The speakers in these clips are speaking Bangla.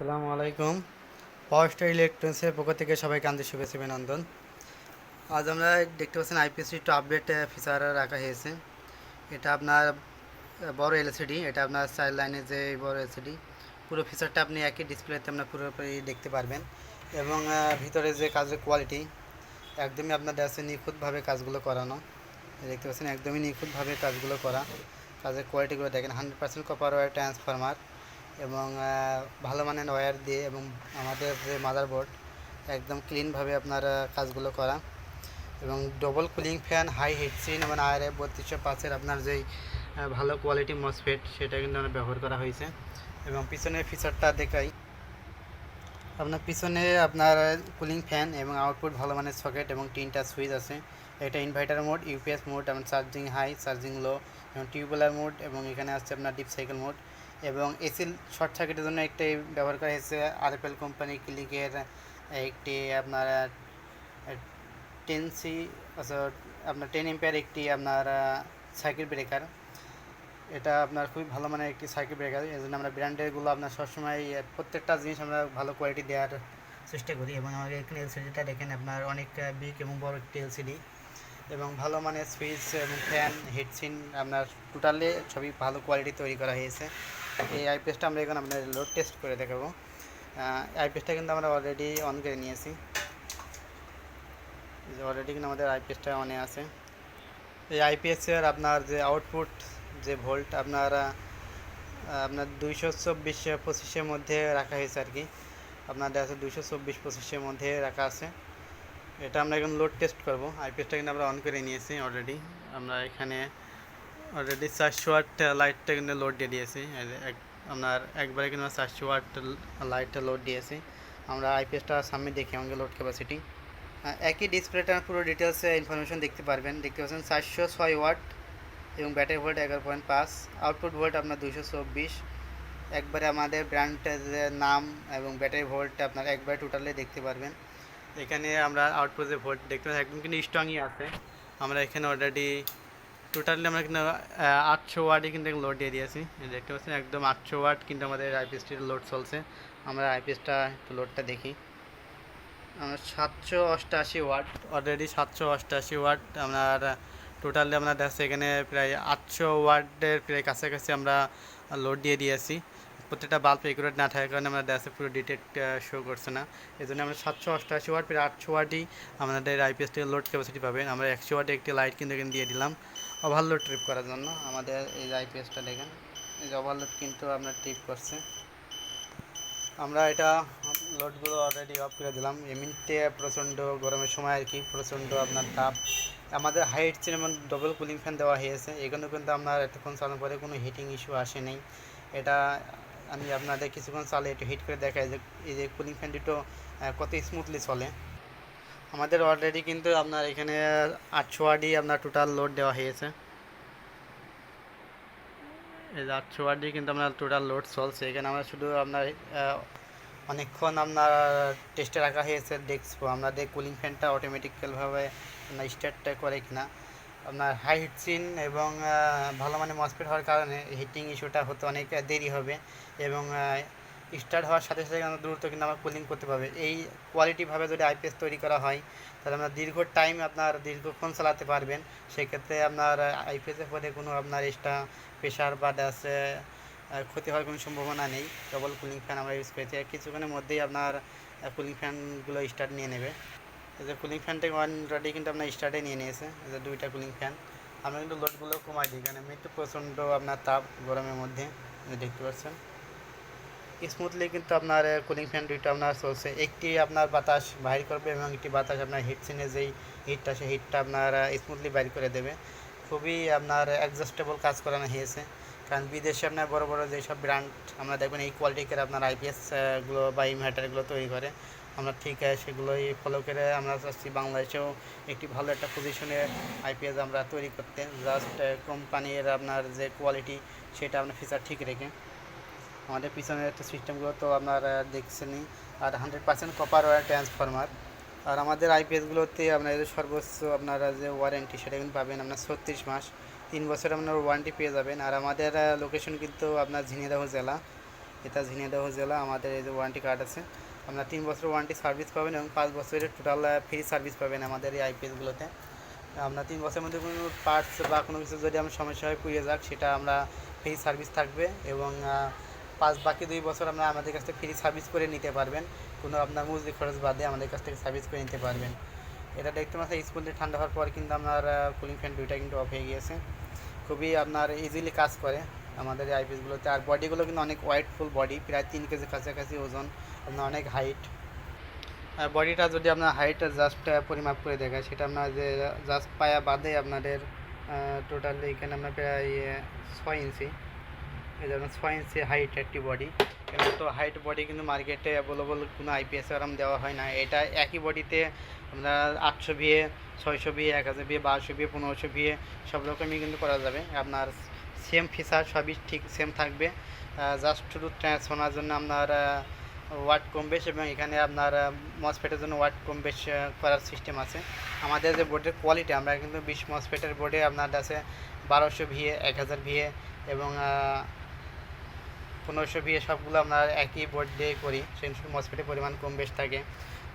আসসালামু আলাইকুম। পাওয়ার স্টার ইলেকট্রনিক্সের পক্ষ থেকে সবাইকে আন্তরিক শুভেচ্ছা অভিনন্দন। আজ আমরা দেখতে পাচ্ছেন আইপিএসসি একটু আপডেট ফিচার রাখা হয়েছে। এটা আপনার বড় এলসিডি এটা আপনার চাইল্ড লাইনের যে বড় এলসিডি পুরো ফিচারটা আপনি একই ডিসপ্লেতে আপনার পুরোপুরি দেখতে পারবেন। এবং ভিতরে যে কাজের কোয়ালিটি একদমই আপনার আছে নিখুঁতভাবে কাজগুলো করানো। দেখতে পাচ্ছেন একদমই নিখুঁতভাবে কাজগুলো করা। কাজের কোয়ালিটিগুলো দেখেন hundred percent copper wire transformer এবং ভালো মানের ওয়্যার দিয়ে এবং আমাদের যে মাদারবোর্ড একদম ক্লিনভাবে আপনার কাজগুলো করা। এবং double cooling fan high heatsink এবং এফ বত্রিশশো পাঁচের আপনার যেই ভালো কোয়ালিটি মসফেট সেটা কিন্তু আমরা ব্যবহার করা হয়েছে। এবং পিছনের ফিচারটা দেখাই। আপনার পিছনে আপনার কুলিং ফ্যান এবং আউটপুট ভালো মানের সকেট এবং তিনটা সুইচ আছে। এটা ইনভার্টার মোড ইউপিএস মোড এবং চার্জিং হাই চার্জিং লো এবং টিউবওয়েলার মোড এবং এখানে আসছে আপনার ডিপ সাইকেল মোড এবং এসি শর্ট সার্কিটের জন্য একটি ব্যবহার করা হয়েছে। আরএফএল কোম্পানি ক্লিকের একটি আপনার টেন সি আচ্ছা আপনার টেন এম্পিয়ার একটি আপনার সার্কিট ব্রেকার এটা আপনার খুবই ভালো মানের একটি সার্কিট ব্রেকার এই জন্য আমরা ব্র্যান্ডেরগুলো আপনার সবসময় প্রত্যেকটা জিনিস আমরা ভালো কোয়ালিটি দেওয়ার চেষ্টা করি এবং আমাদের এখানে এলসিডিটা দেখেন আপনার অনেক বিগ এবং বড় একটি এলসিডি এবং ভালো মানের সুইচ এবং ফ্যান হিটসিন আপনার টোটালি সবই ভালো কোয়ালিটি তৈরি করা হয়েছে। এই আইপিএসটা আমরা এখন আপনার লোড টেস্ট করে দেখাবো। আইপিএসটা কিন্তু আমরা অলরেডি অন করে নিয়েছি। অলরেডি কিন্তু আমাদের আইপিএসটা অনে আছে। এই আইপিএসের আপনার যে আউটপুট যে ভোল্ট আপনার আপনার দুইশো চব্বিশ পঁচিশের মধ্যে রাখা হয়েছে আর কি। আপনার দেখা দুইশো চব্বিশ পঁচিশের মধ্যে রাখা আছে। এটা আমরা এখন লোড টেস্ট করব। আইপিএসটা কিন্তু আমরা অন করে নিয়েছি অলরেডি আমরা এখানে অলরেডি চারশো ওয়াট লাইটটা কিন্তু লোড দিয়ে দিয়েছি। আপনার একবারে কিন্তু চারশো ওয়াট লাইটটা লোড দিয়েছি। আমরা আইপিএসটা সামনে দেখি আমাকে লোড ক্যাপাসিটি একই ডিসপ্লেটার পুরো ডিটেলসে ইনফরমেশন দেখতে পারবেন। দেখতে পাচ্ছেন চারশো ছয় ওয়াট এবং ব্যাটারি ভোল্ট এগারো পয়েন্ট পাঁচ। আউটপুট ভোল্ট আপনার দুশো চব্বিশ। একবারে আমাদের ব্র্যান্ডের নাম এবং ব্যাটারি ভোল্ট আপনার একবারে টোটালে দেখতে পারবেন। এখানে আমরা আউটপুট ভোল্ট দেখতে পাচ্ছি, একদম কিন্তু স্ট্রংই আছে। আমরা এখানে অলরেডি টোটালি আমরা কিন্তু আটশো ওয়াটই কিন্তু লোড দিয়ে দিয়েছি। দেখতে পাচ্ছেন, একদম আটশো ওয়াট কিন্তু আমাদের আইপিএসটির লোড চলছে। আমরা আইপিএসটা একটু লোডটা দেখি। আমরা সাতশো অষ্টাশি ওয়াট অলরেডি সাতশো অষ্টাশি ওয়াট আপনার টোটালি আমরা দেখা এখানে প্রায় আটশো ওয়াটের প্রায় কাছাকাছি আমরা লোড দিয়ে দিয়েছি। প্রত্যেকটা বাল্ব একুরেট না থাকার কারণে আমরা দেখা পুরো ডিটেক্ট শো করছে না। এই জন্য আমরা সাতশো অষ্টাশি ওয়াট প্রায় আটশো ওয়াটই আমাদের আইপিএসটির লোড ক্যাপাসিটি পাবেন আমরা একশো ওয়াটে একটি লাইট কিন্তু এখানে দিয়ে দিলাম। ওভারলোড ট্রিপ করার জন্য আমাদের এই যে আইপিএসটা দেখেন এই যে ওভারলোড কিন্তু আপনার ট্রিপ করছে। আমরা এটা লোডগুলো অলরেডি অফ করে দিলাম। এমনিতে প্রচণ্ড গরমের সময় আর কি প্রচণ্ড আপনার তাপ। আমাদের হাইট যেমন ডবল কুলিং ফ্যান দেওয়া হয়েছে এখানে কিন্তু আপনার এতক্ষণ চালানোর পরে কোনো হিটিং ইস্যু আসে নেই। এটা আমি আপনাদের কিছুক্ষণ চালে একটু হিট করে দেখাই যে এই যে কুলিং তো আহ, কত স্মুথলি চলে। আমাদের অলরেডি কিন্তু আপনার এখানে আটশো ওয়াটই আপনার টোটাল লোড দেওয়া হয়েছে। এই যে আটশো দিয়ে কিন্তু আপনার টোটাল লোড চলছে। এখানে আমরা শুধু আপনার অনেকক্ষণ আপনার টেস্টে রাখা হয়েছে, দেখব। দেখ কুলিং ফ্যানটা অটোমেটিক্যালভাবে আপনার স্টার্টটা করে কিনা। আপনার হাই হিটসিন এবং ভালো মানে মসপেট হওয়ার কারণে হিটিং ইস্যুটা হতে অনেক দেরি হবে এবং স্টার্ট হওয়ার সাথে সাথে আমরা দ্রুত কিন্তু আমরা কুলিং করতে পারবে। এই কোয়ালিটিভাবে যদি আইপিএস তৈরি করা হয়, তাহলে আপনার দীর্ঘ টাইম আপনার দীর্ঘক্ষণ চালাতে পারবেন। সেক্ষেত্রে আপনার আইপিএসের পরে কোনো আপনার এক্সট্রা প্রেশার বা ডাসে ক্ষতি হওয়ার কোনো সম্ভাবনা নেই। ডবল কুলিং ফ্যান আমরা ইউজ করেছি। কিছুক্ষণের মধ্যেই আপনার কুলিং ফ্যানগুলো স্টার্ট নিয়ে নেবে। যে কুলিং ফ্যানটা অলরেডি কিন্তু আপনার স্টার্টে নিয়ে নিয়েছে। যে দুইটা কুলিং ফ্যান আমরা কিন্তু লোডগুলো কমাই দিই। কারণ এমনিতে প্রচণ্ড আপনার তাপ গরমের মধ্যে। দেখতে পাচ্ছেন। স্মুথলি কিন্তু আপনার কুলিং ফ্যান দুইটা আপনার চলছে। একটি আপনার বাতাস বাইর করবে এবং একটি বাতাস আপনার হিট সিনে যেই হিটটা সেই হিটটা আপনার স্মুথলি বাইর করে দেবে। খুবই আপনার অ্যাডজাস্টেবল কাজ করানো হয়েছে। কারণ বিদেশে আপনার বড় বড় যেসব ব্র্যান্ড আমরা দেখবেন, এই কোয়ালিটির আপনার আইপিএসগুলো বা ইনভার্টারগুলো তৈরি করে। আমরা ঠিক সেগুলোই ফলো করে আমরা চাচ্ছি বাংলাদেশেও একটি ভালো একটা পজিশনে আইপিএস আমরা তৈরি করতে। জাস্ট কোম্পানির আপনার যে কোয়ালিটি সেটা আপনার ফিচার ঠিক রেখে। আমাদের পিছনের একটা সিস্টেমগুলো তো আপনারা দেখছেনই। আর hundred percent copper wire transformer আর আমাদের আইপিএসগুলোতে আপনাদের সর্বোচ্চ আপনারা যে ওয়ারেন্টি সেটা কিন্তু পাবেন আপনার ছত্রিশ মাস। তিন বছর আপনার ওয়ারেন্টি পেয়ে যাবেন। আর আমাদের লোকেশন কিন্তু আপনার ঝিনাইদহ জেলা। এটা ঝিনাইদহ জেলা, আমাদের এই যে ওয়ারেন্টি কার্ড আছে। আপনার তিন বছর ওয়ারেন্টি সার্ভিস পাবেন এবং পাঁচ বছরের টোটাল ফ্রি সার্ভিস পাবেন আমাদের এই আইপিএসগুলোতে আপনার তিন বছরের মধ্যে কোনো পার্টস বা কোনো কিছু যদি আমার সমস্যা হয় পুড়িয়ে যাক, সেটা আমরা ফ্রি সার্ভিস থাকবে এবং পাঁচ বাকি দুই বছর আপনারা আমাদের কাছ থেকে ফ্রি সার্ভিস করে নিতে পারবেন। কোনো আপনার মজুরি খরচ বাদে আমাদের কাছ থেকে সার্ভিস করে নিতে পারবেন। এটা দেখতে পাচ্ছেন দিয়ে ঠান্ডা হওয়ার পর কিন্তু আপনার কুলিং ফ্যান দুইটা কিন্তু অফ হয়ে গিয়েছে। খুবই আপনার ইজিলি কাজ করে আমাদের এই আইপিএসগুলোতে আর বডিগুলো কিন্তু অনেক ওয়াইটফুল বডি প্রায় তিন কেজি কাছাকাছি ওজন, আপনার অনেক হাইট বডিটা যদি আপনার হাইট জাস্ট পরিমাপ করে দেখায়, সেটা আপনার যে জাস্ট পায়া বাদে আপনাদের টোটালি এখানে আপনার প্রায় ছয় ইঞ্চি। যেমন ছয় হাইট একটি বডি কিন্তু তো হাইট বডি কিন্তু মার্কেটে অ্যাভেলেবল কোনো আইপিএস আরাম দেওয়া হয় না। এটা একই বডিতে আমরা আটশো বিয়ে, ছয়শো বিয়ে, এক হাজার বিয়ে, বারোশো বিয়ে, পনেরোশো বিয়ে, সব রকমই কিন্তু করা যাবে। আপনার সেম ফিচার সবই ঠিক সেম থাকবে। জাস্ট শুধু ট্রান্সফোনার জন্য আপনার ওয়াট কম বেশ এবং এখানে আপনার মসফেটের জন্য ওয়াট কম বেশ করার সিস্টেম আছে। আমাদের যে বোর্ডের কোয়ালিটি আমরা কিন্তু বিশ মসফেটের বোর্ডে আপনার আছে বারোশো ভিএ এক হাজার ভিএ এবং পনেরোশো বিয়ে সবগুলো আমরা একই বোর্ড দিয়ে করি। সেই মসফেটের পরিমাণ কম বেশ থাকে।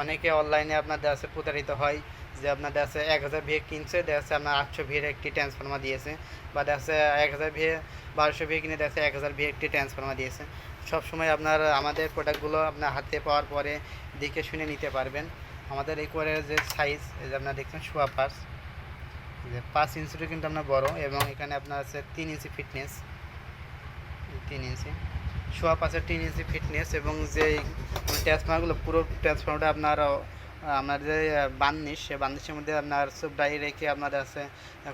অনেকে অনলাইনে আপনার যাচ্ছে প্রতারিত হয় যে আপনার যাচ্ছে এক হাজার ভিএ কিনছে যাচ্ছে আপনার আটশো ভিএর একটি ট্রান্সফর্মার দিয়েছে বা যাচ্ছে এক হাজার ভিএ বারোশো ভিএ কিনে যাচ্ছে এক হাজার ভিএ একটি ট্রান্সফর্মার দিয়েছে। সবসময় আপনার, আমাদের প্রোডাক্টগুলো আপনার হাতে পাওয়ার পরে দেখে শুনে নিতে পারবেন। আমাদের এই করে যে সাইজ এই যে আপনার দেখছেন শোয়া পার্স যে পাঁচ ইঞ্চিটা কিন্তু আপনার বড় এবং এখানে আপনার আছে তিন ইঞ্চি ফিটনেস তিন ইঞ্চি। শোয়া পাঁচের তিন ইঞ্চি ফিটনেস এবং যে ট্রান্সফর্মারগুলো, পুরো ট্রান্সফর্মারটা আপনার আপনার যে বান্নিশ সে বান্নিশের মধ্যে আপনার সব ডাই রেখে আপনার আছে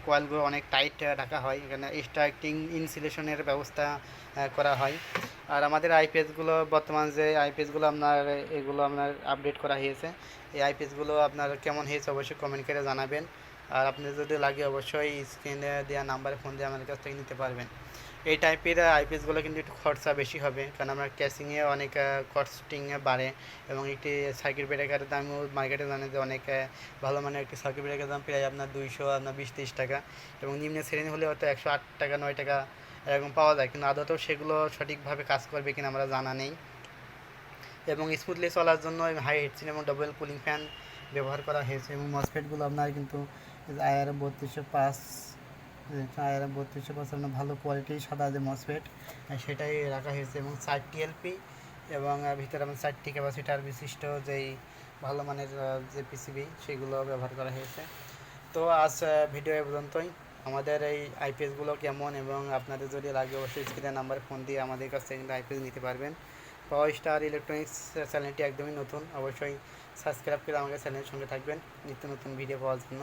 কয়েলগুলো অনেক টাইট রাখা হয়। এখানে স্ট্রাইকিং ইনসুলেশনের ব্যবস্থা করা হয়। আর আমাদের আইপিএসগুলো বর্তমান যে আইপিএসগুলো আপনার, এগুলো আপনার আপডেট করা হয়েছে। এই আইপিএসগুলো আপনার কেমন হয়েছে অবশ্যই কমেন্ট করে জানাবেন। আর আপনি যদি লাগে অবশ্যই স্ক্রিনে দেওয়া নাম্বারে ফোন দিয়ে আমাদের কাছ থেকে নিতে পারবেন। এই টাইপের আইপিএসগুলো কিন্তু একটু খরচা বেশি হবে, কারণ আমরা ক্যাশিংয়ে অনেক কস্টিংয়ে বাড়ে এবং একটি সার্কিট ব্রেকারের দামও মার্কেটে জানে যে অনেক ভালো মানের একটি সার্কিট ব্রেকারের দাম প্রায় আপনার দুইশো, আপনার বিশ, তিরিশ টাকা এবং নিম্ন শ্রেণি হলে হয়তো একশো আট টাকা, নয় টাকা এরকম পাওয়া যায়। কিন্তু আদতেও সেগুলো সঠিকভাবে কাজ করবে কিনা আমরা জানা নেই। এবং স্মুথলি চলার জন্য হাই হিটসিন এবং ডবল কুলিং ফ্যান ব্যবহার করা হয়েছে এবং মসফেটগুলো আপনার কিন্তু আয়ার বত্রিশশো পাঁচ আয়ার বত্রিশশো পাঁচ আপনার ভালো কোয়ালিটির সাদা যে মসফেট সেটাই রাখা হয়েছে, এবং চারটি এলপি এবং ভিতরে আমার চারটি ক্যাপাসিটার বিশিষ্ট যেই ভালো মানের যে পিসিবি সেগুলো ব্যবহার করা হয়েছে। তো আজ ভিডিও এ পর্যন্তই। আমাদের এই আইপিএসগুলো কেমন, এবং আপনাদের যদি লাগে, অবশ্যই স্ক্রিনের নাম্বার ফোন দিয়ে আমাদের কাছ থেকে কিন্তু আইপিএস নিতে পারবেন। পাওয়ার স্টার ইলেকট্রনিক্স চ্যানেলটি একদমই নতুন, অবশ্যই সাবস্ক্রাইব করে আমাদের চ্যানেলের সঙ্গে থাকবেন। নিত্য নতুন ভিডিও পাওয়ার জন্য।